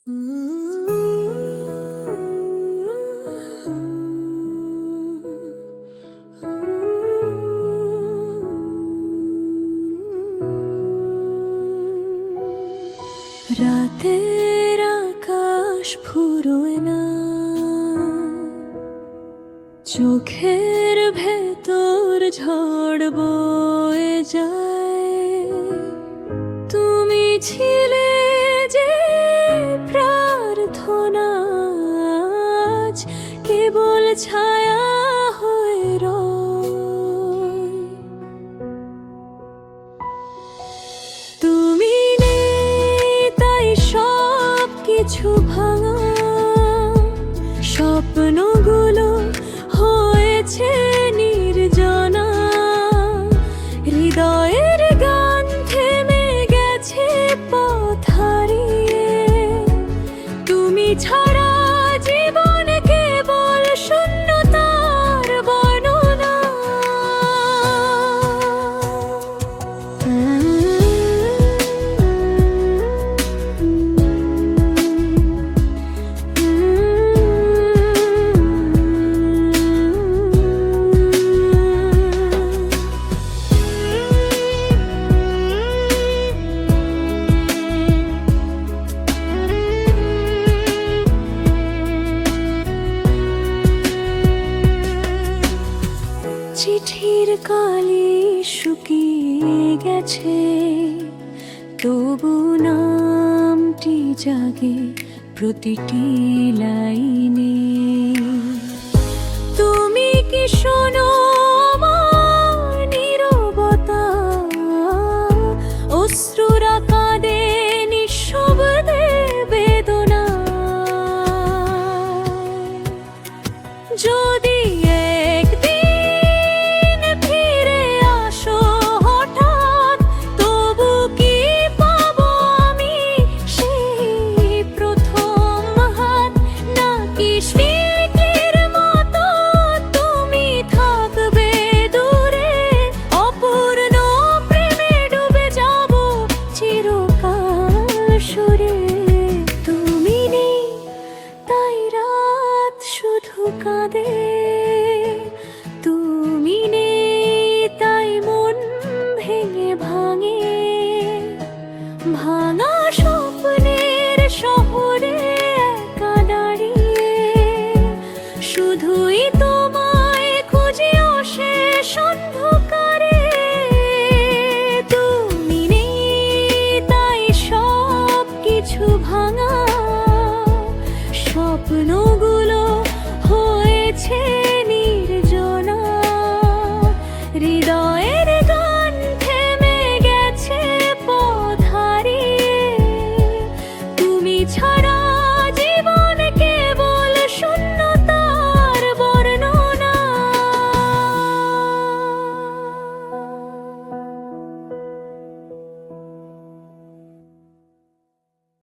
রাতের আকাশ না। চোখের ভেতর ঝড় বয়ে যায়। তুমি ছিলে কেবল ছায়া হয়ে তুমি নেই তাই সব কিছু ভাঙা। স্বপ্নগুলো হয়েছে নি কালি শুকিয়ে গেছে তবু নামটি জাগে প্রতিটি লাইনে। তুমি কি শোনো যদি